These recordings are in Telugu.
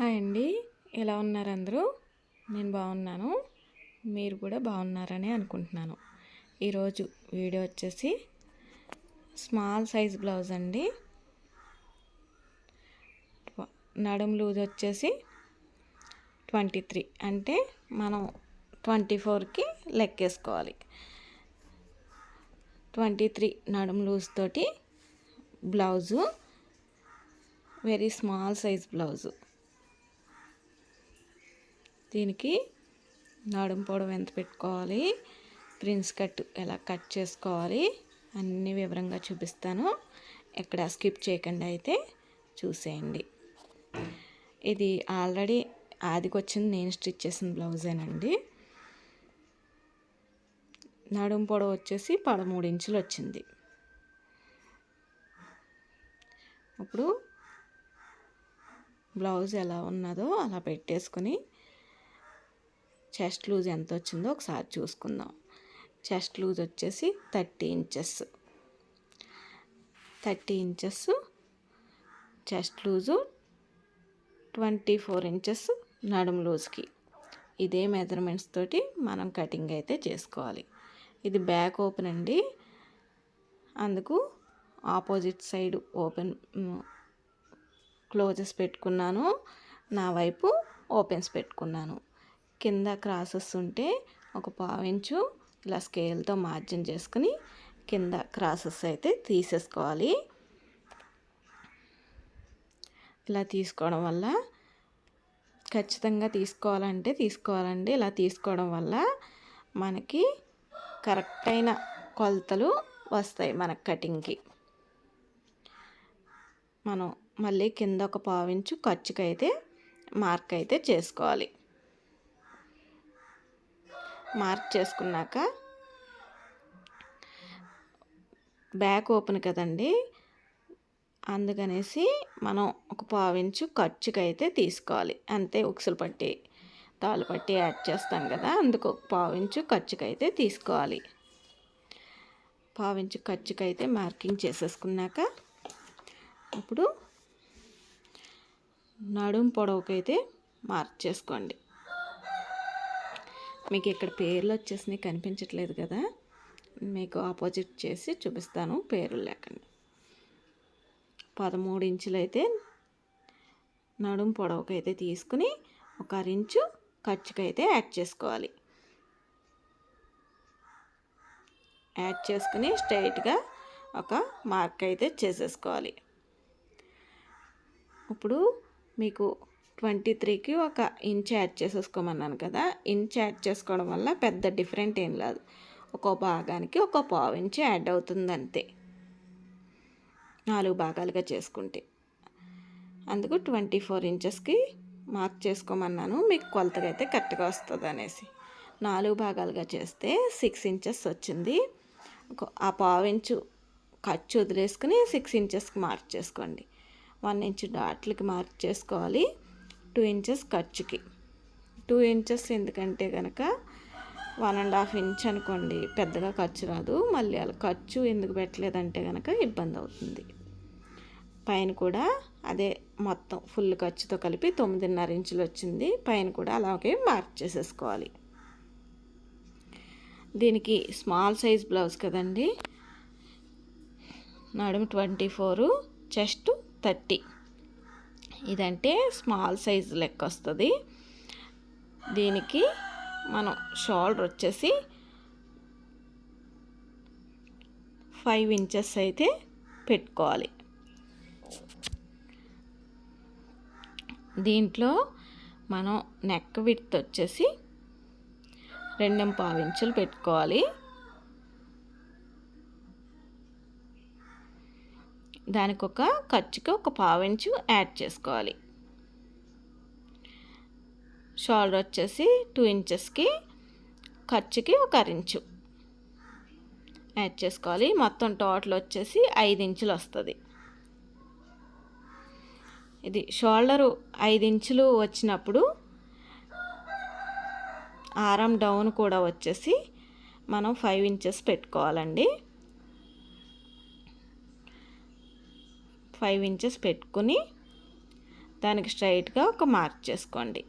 హాయ్ అండి. ఎలా ఉన్నారు అందరూ? నేను బాగున్నాను. మీరు కూడా బాగున్నారని అనుకుంటున్నాను. ఈరోజు వీడియో వచ్చేసి స్మాల్ సైజ్ బ్లౌజ్ అండి. నడుము లూజ్ వచ్చేసి ట్వంటీ త్రీ. అంటే మనం ట్వంటీ ఫోర్కి లెక్కేసుకోవాలి. ట్వంటీ త్రీ నడుము లూజ్ తోటి blouse. Very small size blouse. దీనికి నడుము పొడవు ఎంత పెట్టుకోవాలి? ప్రిన్స్ కట్ ఎలా కట్ చేసుకోవాలి? అన్ని వివరంగా చూపిస్తాను. ఎక్కడ స్కిప్ చేయకుండా అయితే చూసేయండి. ఇది ఆల్రెడీ ఆదికి వచ్చింది నేను స్టిచ్ చేసిన బ్లౌజేనండి. నడుము పొడవు వచ్చేసి పదమూడు ఇంచులు వచ్చింది. ఇప్పుడు బ్లౌజ్ ఎలా ఉన్నదో అలా పెట్టేసుకొని చెస్ట్ లూజ్ ఎంత వచ్చిందో ఒకసారి చూసుకుందాం. చెస్ట్ లూజ్ వచ్చేసి thirty inches. Thirty inches chest loose twenty four inches నడుము లూజ్కి. ఇదే మెజర్మెంట్స్ తోటి మనం కటింగ్ అయితే చేసుకోవాలి. ఇది బ్యాక్ ఓపెన్ అండి. అందుకు ఆపోజిట్ సైడ్ ఓపెన్ క్లోజెస్ పెట్టుకున్నాను. నా వైపు ఓపెన్స్ పెట్టుకున్నాను. కింద క్రాసెస్ ఉంటే ఒక పావించు ఇలా స్కేల్తో మార్జిన్ చేసుకుని కింద క్రాసెస్ అయితే తీసేసుకోవాలి. ఇలా తీసుకోవడం వల్ల ఖచ్చితంగా తీసుకోవాలంటే తీసుకోవాలండి. ఇలా తీసుకోవడం వల్ల మనకి కరెక్ట్ అయిన కొలతలు వస్తాయి మన కటింగ్కి. మనం మళ్ళీ కింద ఒక పావించు ఖర్చుకైతే మార్క్ అయితే చేసుకోవాలి. మార్క్ చేసుకున్నాక బ్యాక్ ఓపెన్ కదండి. అందుకనేసి మనం ఒక పావించు ఖర్చుకైతే తీసుకోవాలి. అంతే ఉక్సులు పట్టి తాలు పట్టి యాడ్ చేస్తాం కదా అందుకు ఒక పావించు ఖర్చుకైతే తీసుకోవాలి. పావించు ఖర్చుకైతే మార్కింగ్ చేసేసుకున్నాక ఇప్పుడు నడుం పొడవుకైతే మార్క్ చేసుకోండి. మీకు ఇక్కడ పేర్లు వచ్చేసినాయి కనిపించట్లేదు కదా. మీకు ఆపోజిట్ చేసి చూపిస్తాను పేర్లు లేకండి. పదమూడు ఇంచులు అయితే నడుం పొడవుకైతే తీసుకుని ఒక అరించు ఖర్చుకైతే యాడ్ చేసుకోవాలి. యాడ్ చేసుకుని స్ట్రైట్గా ఒక మార్క్ అయితే చేసేసుకోవాలి. ఇప్పుడు మీకు ట్వంటీ త్రీకి ఒక ఇంచ్ యాడ్ చేసేసుకోమన్నాను కదా ఇంచ్ యాడ్ చేసుకోవడం వల్ల పెద్ద డిఫరెంట్ ఏం లేదు ఒక్కో భాగానికి ఒక పావు ఇంచ్ యాడ్ అవుతుంది అంతే నాలుగు భాగాలుగా చేసుకుంటే. అందుకు ట్వంటీ ఫోర్ ఇంచెస్కి మార్క్ చేసుకోమన్నాను మీకు కొలతగా అయితే కరెక్ట్గా వస్తుంది అనేసి. నాలుగు భాగాలుగా చేస్తే సిక్స్ ఇంచెస్ వచ్చింది. ఆ పావు ఇంచు ఖర్చు వదిలేసుకుని సిక్స్ ఇంచెస్కి మార్క్ చేసుకోండి. వన్ ఇంచ్ డాట్లకి మార్క్ చేసుకోవాలి. టూ ఇంచెస్ ఖర్చుకి. టూ ఇంచెస్ ఎందుకంటే కనుక వన్ అండ్ హాఫ్ ఇంచ్ అనుకోండి పెద్దగా ఖర్చు రాదు. మళ్ళీ అలా ఖర్చు ఎందుకు పెట్టలేదంటే కనుక ఇబ్బంది అవుతుంది. పైన కూడా అదే మొత్తం ఫుల్ ఖర్చుతో కలిపి తొమ్మిదిన్నర ఇంచులు వచ్చింది. పైన కూడా అలాగే మార్క్ చేసేసుకోవాలి. దీనికి స్మాల్ సైజ్ బ్లౌజ్ కదండి. నడుము ట్వంటీ ఫోరు చెస్ట్ థర్టీ. ఇదంటే స్మాల్ సైజ్ లెక్క వస్తుంది దీనికి మనం షోల్డర్ వచ్చేసి ఫైవ్ ఇంచెస్ అయితే పెట్టుకోవాలి. దీంట్లో మనం నెక్ విత్ వచ్చేసి రెండు పావు ఇంచులు పెట్టుకోవాలి. దానికి ఒక ఖర్చుకి ఒక పావించు యాడ్ చేసుకోవాలి. షోల్డర్ వచ్చేసి టూ ఇంచెస్కి ఖర్చుకి ఒక అరించు యాడ్ చేసుకోవాలి. మొత్తం టోటల్ వచ్చేసి ఐదు ఇంచులు వస్తుంది. ఇది షోల్డరు ఐదు ఇంచులు వచ్చినప్పుడు ఆరం డౌన్ కూడా వచ్చేసి మనం ఫైవ్ ఇంచెస్ పెట్టుకోవాలండి. ఫైవ్ ఇంచెస్ పెట్టుకుని దానికి స్ట్రైట్గా ఒక మార్క్ చేసుకోండి.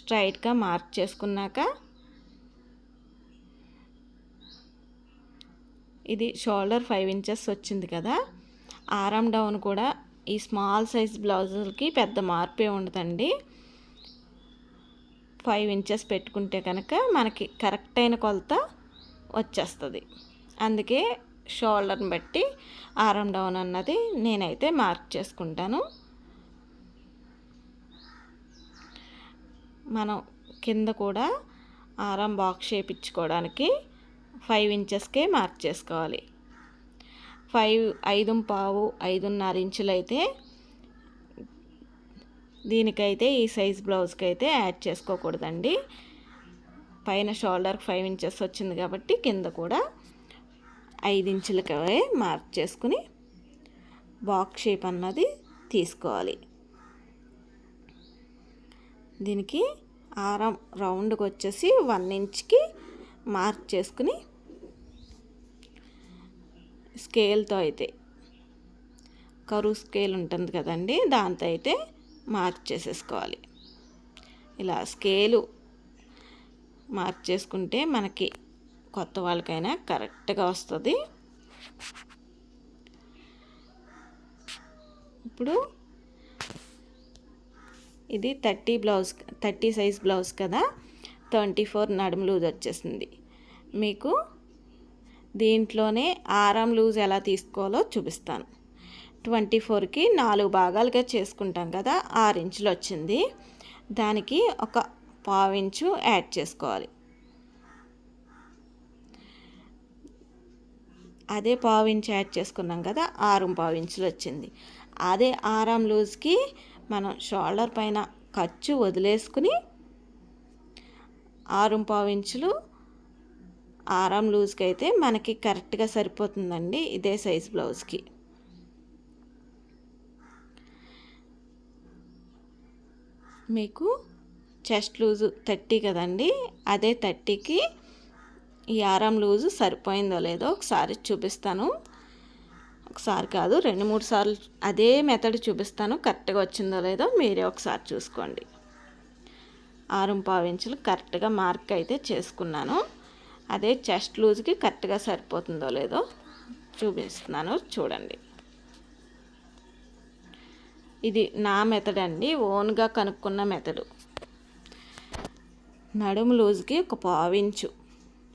స్ట్రైట్గా మార్క్ చేసుకున్నాక ఇది షోల్డర్ ఫైవ్ ఇంచెస్ వచ్చింది కదా ఆరం డౌన్ కూడా ఈ స్మాల్ సైజ్ బ్లౌజులకి పెద్ద మార్పే ఉండదండి. ఫైవ్ ఇంచెస్ పెట్టుకుంటే కనుక మనకి కరెక్ట్ అయిన కొలత వచ్చేస్తుంది. అందుకే షోల్డర్ని బట్టి ఆరం డౌన్ అన్నది నేనైతే మార్క్ చేసుకుంటాను. మనం కింద కూడా ఆరం బాక్స్ షేప్ ఇచ్చుకోవడానికి ఫైవ్ ఇంచెస్కే మార్క్ చేసుకోవాలి. ఫైవ్ ఐదు పావు ఐదున్నర ఇంచులు అయితే దీనికైతే ఈ సైజ్ బ్లౌజ్కి అయితే యాడ్ చేసుకోకూడదండి. పైన షోల్డర్కి ఫైవ్ ఇంచెస్ వచ్చింది కాబట్టి కింద కూడా ఐదించులకే మార్క్ చేసుకుని బాక్స్ షేప్ అన్నది తీసుకోవాలి. దీనికి ఆరం రౌండ్కి వచ్చేసి వన్ ఇంచ్కి మార్క్ చేసుకుని స్కేల్తో అయితే కరువు స్కేల్ ఉంటుంది కదండి దాంతో అయితే మార్క్ చేసేసుకోవాలి. ఇలా స్కేలు మార్క్ చేసుకుంటే మనకి కొత్త వాళ్ళకైనా కరెక్ట్గా వస్తుంది. ఇప్పుడు ఇది thirty blouse thirty size blouse కదా? ట్వంటీ ఫోర్ నడుము లూజ్ వచ్చేసింది. మీకు దీంట్లోనే ఆరం లూజ్ ఎలా తీసుకోవాలో చూపిస్తాను. ట్వంటీ ఫోర్కి నాలుగు భాగాలుగా చేసుకుంటాం కదా? ఆరు ఇంచులు వచ్చింది. దానికి ఒక పావించు యాడ్ చేసుకోవాలి. అదే పావించు యాడ్ చేసుకున్నాం కదా ఆరు పావించులు వచ్చింది. అదే ఆరాం లూజ్కి మనం షోల్డర్ పైన ఖర్చు వదిలేసుకుని ఆరు పావించులు ఆరాం లూజ్కి అయితే మనకి కరెక్ట్గా సరిపోతుందండి ఇదే సైజ్ బ్లౌజ్కి. మీకు చెస్ట్ లూజు థర్టీ కదండి అదే థర్టీకి ఈ ఆరం లూజు సరిపోయిందో లేదో ఒకసారి చూపిస్తాను. ఒకసారి కాదు రెండు మూడు సార్లు అదే మెథడ్ చూపిస్తాను. కరెక్ట్గా వచ్చిందో లేదో మీరే ఒకసారి చూసుకోండి. ఆరం పావించులు కరెక్ట్గా మార్క్ అయితే చేసుకున్నాను. అదే చెస్ట్ లూజ్కి కరెక్ట్గా సరిపోతుందో లేదో చూపిస్తున్నాను. చూడండి. ఇది నా మెథడ్ అండి ఓన్గా కనుక్కున్న మెథడు నడుము లూజ్కి ఒక పావించు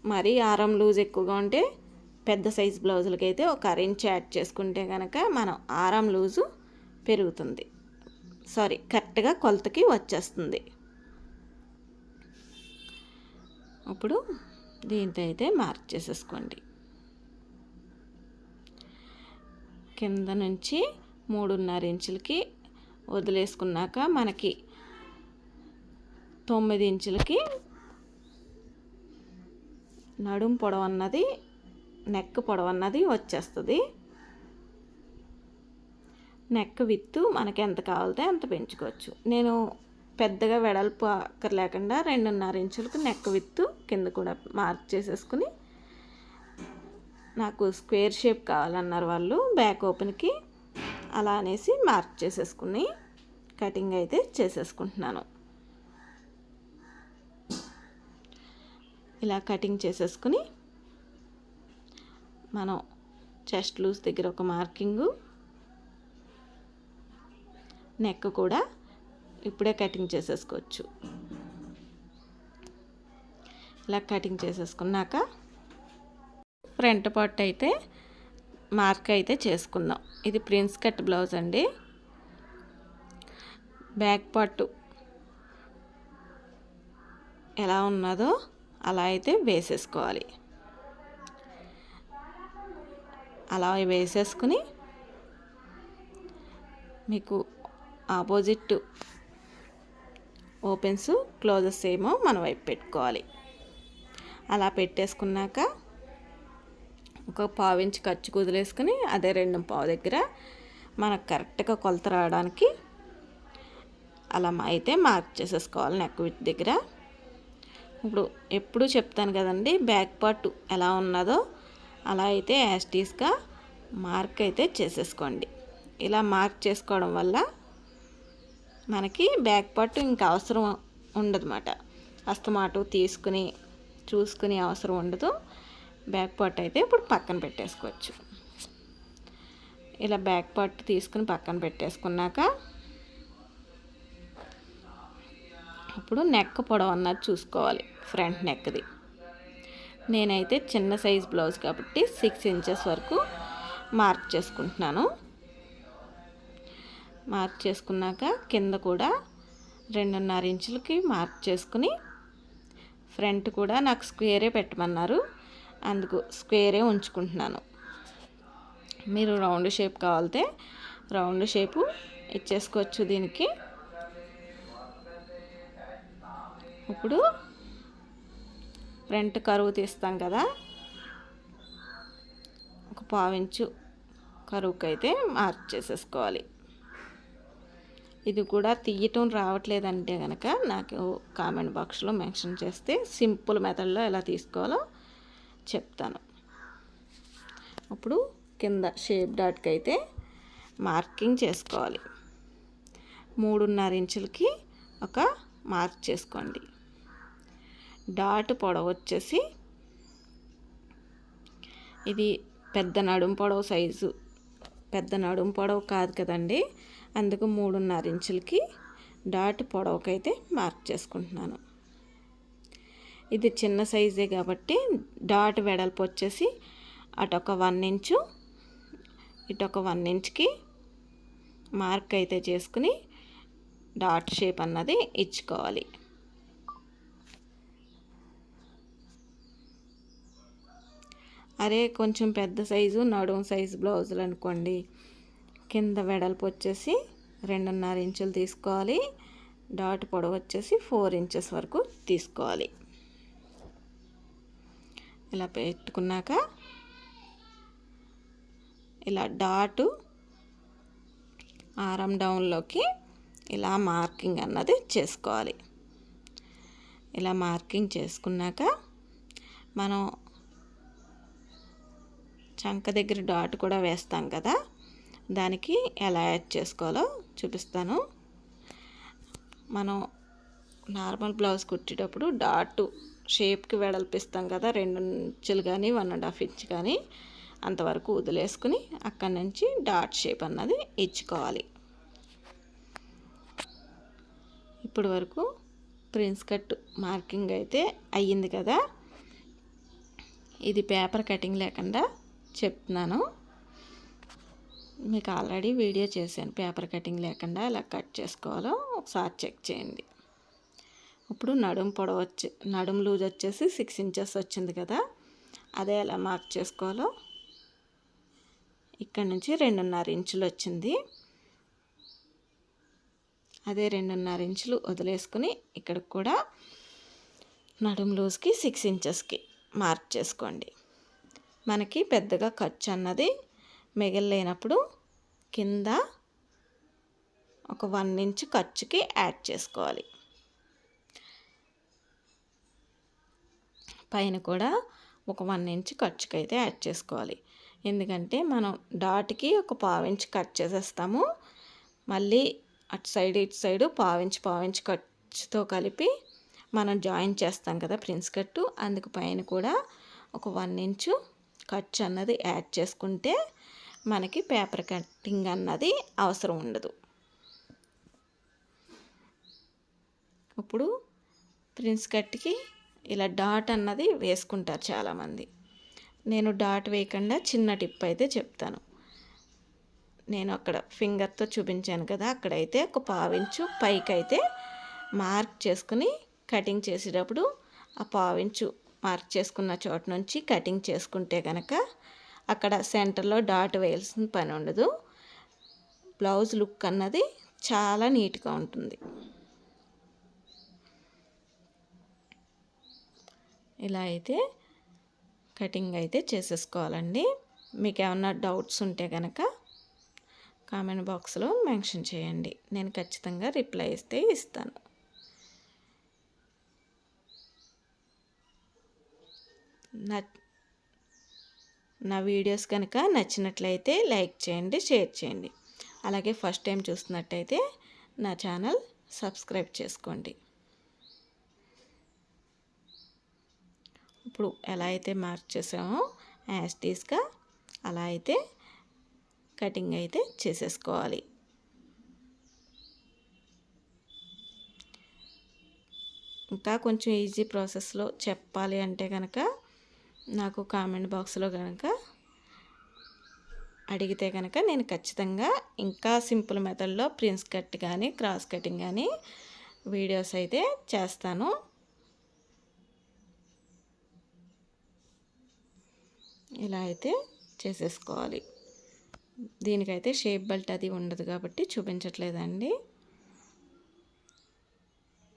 మరీ ఆరం లూజ్ ఎక్కువగా ఉంటే పెద్ద సైజ్ బ్లౌజులకి అయితే ఒక అరెంజ్ యాడ్ చేసుకుంటే కనుక మనం ఆరం లూజు పెరుగుతుంది. సారీ కరెక్ట్గా కొలతకి వచ్చేస్తుంది. ఇప్పుడు దీంతో అయితే మార్క్ చేసేసుకోండి. కింద నుంచి మూడున్నర ఇంచులకి వదిలేసుకున్నాక మనకి తొమ్మిది ఇంచులకి నడుం పొడవు అన్నది నెక్ పొడవు అన్నది వచ్చేస్తుంది. నెక్ విత్తు మనకి ఎంత కావాలితే అంత పెంచుకోవచ్చు. నేను పెద్దగా వెడల్పు అక్కర్లేకుండా రెండున్నర ఇంచులకు నెక్ విత్తు కింద కూడా మార్క్ చేసేసుకుని నాకు స్క్వేర్ షేప్ కావాలన్నారు వాళ్ళు బ్యాక్ ఓపెన్కి అలా అనేసి మార్క్ చేసేసుకుని కటింగ్ అయితే చేసేసుకుంటున్నాను. ఇలా కటింగ్ చేసేసుకుని మనం చెస్ట్ లూస్ దగ్గర ఒక మార్కింగు నెక్ కూడా ఇప్పుడే కటింగ్ చేసేసుకోవచ్చు. ఇలా కటింగ్ చేసేసుకున్నాక ఫ్రంట్ పార్ట్ అయితే మార్క్ అయితే చేసుకుందాం. ఇది ప్రిన్స్ కట్ బ్లౌజ్ అండి. బ్యాక్ పార్ట్ ఎలా ఉన్నదో అలా అయితే వేసేసుకోవాలి. అలా వేసేసుకుని మీకు ఆపోజిట్ ఓపెన్స్ క్లోజెస్ ఏమో మన వైపు పెట్టుకోవాలి. అలా పెట్టేసుకున్నాక ఒక పావు ఖర్చు కుదిలేసుకుని అదే రెండు పావు దగ్గర మనకు కరెక్ట్గా కొలత రావడానికి అలా అయితే మార్క్ చేసేసుకోవాలి నెక్ విత్ దగ్గర. ఇప్పుడు ఎప్పుడు చెప్తాను కదండి బ్యాక్ పార్ట్ ఎలా ఉన్నదో అలా అయితే యాస్టీస్గా మార్క్ అయితే చేసేసుకోండి. ఇలా మార్క్ చేసుకోవడం వల్ల మనకి బ్యాక్ పార్ట్ ఇంకా అవసరం ఉండదన్నమాట. అస్తమాటు తీసుకుని చూసుకుని అవసరం ఉండదు. బ్యాక్ పార్ట్ అయితే ఇప్పుడు పక్కన పెట్టేసుకోవచ్చు. ఇలా బ్యాక్ పార్ట్ తీసుకుని పక్కన పెట్టేసుకున్నాక ఇప్పుడు నెక్ పొడవు అన్నది చూసుకోవాలి ఫ్రంట్ నెక్ది. నేనైతే చిన్న సైజ్ బ్లౌజ్ కాబట్టి సిక్స్ ఇంచెస్ వరకు మార్క్ చేసుకుంటున్నాను. మార్క్ చేసుకున్నాక కింద కూడా రెండున్నర ఇంచులకి మార్క్ చేసుకుని ఫ్రంట్ కూడా నాకు స్క్వేరే పెట్టమన్నారు. అందుకు స్క్వేరే ఉంచుకుంటున్నాను. మీరు రౌండ్ షేప్ కావాలితే రౌండ్ షేపు ఇచ్చేసుకోవచ్చు దీనికి. ఇప్పుడు ఫ్రంట్ కరువు తీస్తాం కదా. ఒక పావించు కరువుకి అయితే మార్క్ చేసేసుకోవాలి ఇది కూడా తీయటం రావట్లేదంటే కనుక నాకు కామెంట్ బాక్స్లో మెన్షన్ చేస్తే సింపుల్ మెథడ్లో ఎలా తీసుకోవాలో చెప్తాను. అప్పుడు కింద షేప్ డాట్కి అయితే మార్కింగ్ చేసుకోవాలి. మూడున్నర ఇంచులకి ఒక మార్క్ చేసుకోండి. డాట్ పొడవు వచ్చేసి ఇది పెద్ద నడుం పొడవు సైజు. పెద్ద నడుం పొడవు కాదు కదండి. అందుకు మూడున్నర ఇంచులకి డాట్ పొడవుకైతే మార్క్ చేసుకుంటున్నాను. ఇది చిన్న సైజే కాబట్టి డాట్ వెడల్పు వచ్చేసి అటొక వన్ ఇంచు ఇటొక వన్ ఇంచ్కి మార్క్ అయితే చేసుకుని డాట్ షేప్ అన్నది ఇచ్చుకోవాలి. అరే కొంచెం పెద్ద సైజు నడుం సైజు బ్లౌజులు అనుకోండి. కింద వెడల్పు వచ్చేసి రెండున్నర ఇంచులు తీసుకోవాలి. డాట్ పొడవు వచ్చేసి ఫోర్ ఇంచెస్ వరకు తీసుకోవాలి. ఇలా పెట్టుకున్నాక ఇలా డాటు ఆరం డౌన్లోకి ఇలా మార్కింగ్ అన్నది చేసుకోవాలి. ఇలా మార్కింగ్ చేసుకున్నాక మనం చంక దగ్గర డాట్ కూడా వేస్తాం కదా దానికి ఎలా యాడ్ చేసుకోవాలో చూపిస్తాను. మనం నార్మల్ బ్లౌజ్ కుట్టేటప్పుడు డాట్ షేప్కి వెడల్పిస్తాం కదా రెండు ఇంచులు కానీ వన్ అండ్ హాఫ్ ఇంచ్ కానీ అంతవరకు వదిలేసుకుని అక్కడి నుంచి డాట్ షేప్ అన్నది ఇచ్చుకోవాలి. ఇప్పటి వరకు ప్రిన్స్ కట్ మార్కింగ్ అయితే అయ్యింది కదా ఇది పేపర్ కటింగ్ లేకుండా చెప్తున్నాను. మీకు ఆల్రెడీ వీడియో చేశాను. పేపర్ కటింగ్ లేకుండా ఎలా కట్ చేసుకోవాలో ఒకసారి చెక్ చేయండి. ఇప్పుడు నడుం పొడవ వచ్చే నడుం లూజ్ వచ్చేసి సిక్స్ ఇంచెస్ వచ్చింది కదా అదే ఎలా మార్క్ చేసుకోవాలో ఇక్కడ నుంచి రెండున్నర ఇంచులు వచ్చింది. అదే రెండున్నర ఇంచులు వదిలేసుకుని ఇక్కడ కూడా నడుం లూజ్కి సిక్స్ ఇంచెస్కి మార్క్ చేసుకోండి. మనకి పెద్దగా ఖర్చు అన్నది మిగిలినప్పుడు కింద ఒక వన్ ఇంచ్ ఖర్చుకి యాడ్ చేసుకోవాలి. పైన కూడా ఒక వన్ ఇంచ్ ఖర్చుకి అయితే యాడ్ చేసుకోవాలి. ఎందుకంటే మనం డాట్కి ఒక పావించి కట్ చేసేస్తాము. మళ్ళీ అటు సైడ్ ఇటు సైడు పావించి పావించి ఖర్చుతో కలిపి మనం జాయిన్ చేస్తాం కదా ప్రిన్స్ కట్టు. అందుకు పైన కూడా ఒక వన్ ఇంచు ఖర్చు అన్నది యాడ్ చేసుకుంటే మనకి పేపర్ కటింగ్ అన్నది అవసరం ఉండదు. ఇప్పుడు ప్రిన్స్ కట్కి ఇలా డాట్ అన్నది వేసుకుంటారు చాలామంది. నేను డాట్ వేయకుండా చిన్న టిప్ అయితే చెప్తాను. నేను అక్కడ ఫింగర్తో చూపించాను కదా అక్కడైతే ఒక పావించు పైకి అయితే మార్క్ చేసుకుని కటింగ్ చేసేటప్పుడు ఆ పావించు మార్క్ చేసుకున్న చోట నుంచి కటింగ్ చేసుకుంటే కనుక అక్కడ సెంటర్లో డాట్ వేయాల్సిన పని ఉండదు. బ్లౌజ్ లుక్ అన్నది చాలా నీట్గా ఉంటుంది. ఇలా అయితే కటింగ్ అయితే చేసేసుకోవాలండి. మీకు ఏమన్నా డౌట్స్ ఉంటే కనుక కామెంట్ బాక్స్లో మెన్షన్ చేయండి. నేను ఖచ్చితంగా రిప్లై ఇస్తే ఇస్తాను. నా వీడియోస్ కనుక నచ్చినట్లయితే లైక్ చేయండి షేర్ చేయండి. అలాగే ఫస్ట్ టైం చూస్తున్నట్టయితే నా ఛానల్ సబ్స్క్రైబ్ చేసుకోండి. ఇప్పుడు ఎలా అయితే మార్క్ చేసామో యాస్టీస్గా అలా అయితే కటింగ్ అయితే చేసేసుకోవాలి. ఇంకా కొంచెం ఈజీ ప్రాసెస్లో చెప్పాలి అంటే కనుక నాకు కామెంట్ బాక్స్లో కనుక అడిగితే కనుక నేను ఖచ్చితంగా ఇంకా సింపుల్ మెథడ్లో ప్రిన్స్ కట్ కానీ క్రాస్ కటింగ్ కానీ వీడియోస్ అయితే చేస్తాను. ఇలా అయితే చేసేసుకోవాలి. దీనికైతే షేప్ బెల్ట్ అది ఉండదు కాబట్టి చూపించట్లేదండి.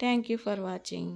Thank you for watching.